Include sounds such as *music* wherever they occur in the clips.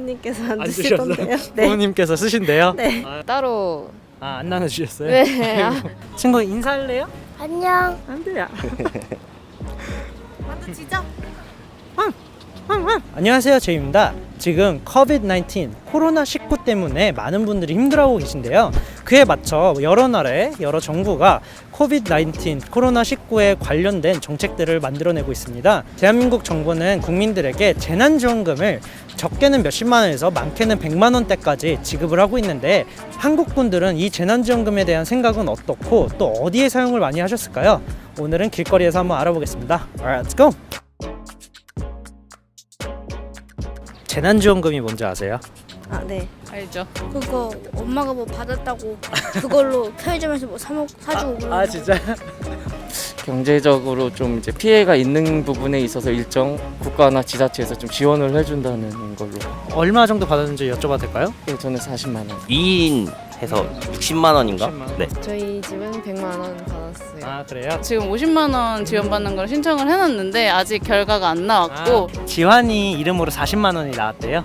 부모님께서 안 안 주시던데요. 주셨어요? 부모님께서 쓰신대요? 네. 아, 따로 아, 안 나눠주셨어요? 네. 아, *laughs* 친구 인사할래요? 안녕. 안 돼요. *laughs* 완전 지적. 안녕하세요 제이입니다 지금 COVID-19 코로나19 때문에 많은 분들이 힘들어하고 계신데요 그에 맞춰 여러 나라의 여러 정부가 COVID-19 코로나19에 관련된 정책들을 만들어내고 있습니다 대한민국 정부는 국민들에게 재난지원금을 적게는 몇십만 원에서 많게는 백만 원대까지 지급을 하고 있는데 한국 분들은 이 재난지원금에 대한 생각은 어떻고 또 어디에 사용을 많이 하셨을까요? 오늘은 길거리에서 한번 알아보겠습니다 Alright, let's go! 재난지원금이 뭔지 아세요? 아 네. 알죠. 그거 엄마가 뭐 받았다고 그걸로 *laughs* 편의점에서 뭐 사먹 사주고 그러는 거. 진짜? *laughs* 경제적으로 좀 이제 피해가 있는 부분에 있어서 일정 국가나 지자체에서 좀 지원을 해준다는 걸로. 얼마 정도 받았는지 여쭤봐도 될까요? 예, 저는 40만 원. 2인 해서 60만 원인가? 60만 원? 네. 저희 집은 100만 원 받았어요. 아 그래요? 지금 50만 원 지원받는 걸 신청을 해놨는데 아직 결과가 안 나왔고 아, 지환이 이름으로 40만 원이 나왔대요?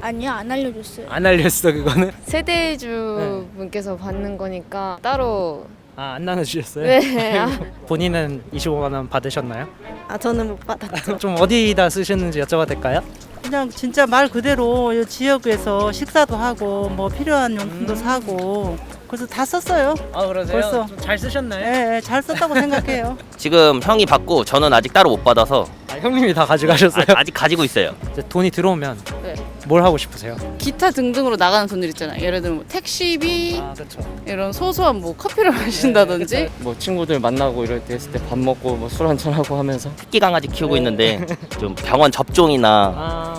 아니요 안 알려줬어요. 안 알렸어 그거는? *laughs* 세대주 분께서 받는 거니까 따로 아 안 나눠주셨어요? 네. 아, *laughs* 본인은 25만 원 받으셨나요? 아 저는 못 받았죠. *laughs* 좀 어디다 쓰셨는지 여쭤봐도 될까요? 그냥 진짜 말 그대로 이 지역에서 식사도 하고 뭐 필요한 용품도 음. 사고 그래서 다 썼어요. 아 그러세요? 벌써. 좀잘 쓰셨나요? 예, 예, 잘 썼다고 생각해요. *laughs* 지금 형이 받고 저는 아직 따로 못 받아서 아, 형님이 다 가져가셨어요? 아, 아직 가지고 있어요. 이제 돈이 들어오면 네. 뭘 하고 싶으세요? 기타 등등으로 나가는 돈들 있잖아요. 예를 들면 뭐 택시비 아 그렇죠 이런 소소한 뭐 커피를 *laughs* 마신다든지 뭐 친구들 만나고 이럴 때 했을 때 밥 먹고 뭐 술 한잔 하고 하면서 새끼 강아지 키우고 네. 있는데 *laughs* 좀 병원 접종이나 아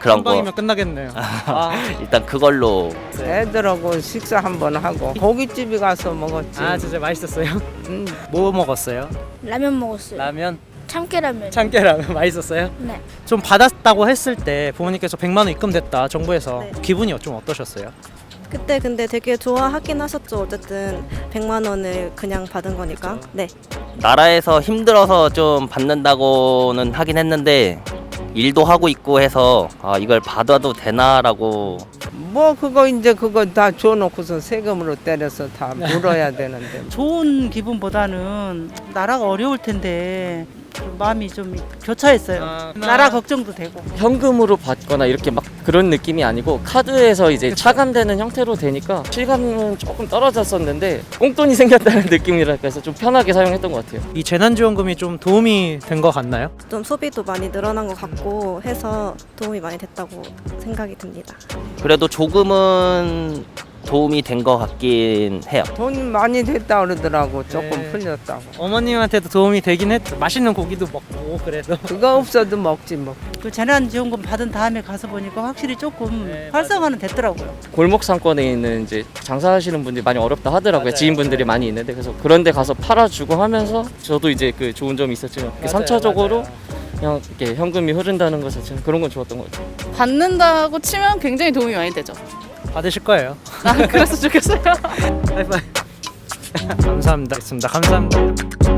그런 거 방이면 끝나겠네요 아, *laughs* 일단 그걸로 애들하고 식사 한번 하고 고깃집에 가서 먹었지. 아 진짜 맛있었어요? *laughs* 음. 뭐 먹었어요? 라면 먹었어요. 라면? 참깨라면. 참깨라면 *laughs* 맛있었어요? 네. 좀 받았다고 했을 때 부모님께서 100만 원 입금됐다 정부에서 네. 기분이 좀 어떠셨어요? 그때 근데 되게 좋아하긴 하셨죠. 어쨌든 100만 원을 그냥 받은 거니까. 그렇죠. 네. 나라에서 힘들어서 좀 받는다고는 하긴 했는데 일도 하고 있고 해서 아 이걸 받아도 되나라고 뭐 그거 이제 그거 다 줘놓고서 세금으로 때려서 다 물어야 되는데. *laughs* 좋은 기분보다는 나라가 어려울 텐데 좀 마음이 좀 교차했어요. 아, 나라 걱정도 되고. 현금으로 받거나 이렇게 막 그런 느낌이 아니고 카드에서 이제 차감되는 형태로 되니까 실감은 조금 떨어졌었는데 꽁돈이 *laughs* 생겼다는 느낌이랄까 해서 좀 편하게 사용했던 것 같아요. 이 재난지원금이 좀 도움이 된 것 같나요? 좀 소비도 많이 늘어난 것 같고 해서 도움이 많이 됐다고 생각이 듭니다. 그래도 조금은 도움이 된 것 같긴 해요. 돈이 많이 됐다 그러더라고. 조금 네. 풀렸다고. 어머님한테도 도움이 되긴 했 맛있는 고기도 먹고 그래도 *laughs* 그거 없어도 먹지 뭐. 그 재난지원금 받은 다음에 가서 보니까 확실히 조금 네, 활성화는 됐더라고요. 골목 상권에 있는 이제 장사하시는 분들이 많이 어렵다 하더라고요. 맞아요, 지인분들이. 많이 있는데 그래서 그런 데 가서 팔아주고 하면서 저도 이제 그 좋은 점이 있었지만 맞아요, 3차적으로 맞아요. 그냥 이렇게 현금이 흐른다는 것 자체는 그런 건 좋았던 것 같아요. 받는다고 치면 굉장히 도움이 많이 되죠. 받으실 거예요. 난 그랬으면 좋겠어요. *laughs* 하이파이. *laughs* 감사합니다. 있습니다. 감사합니다.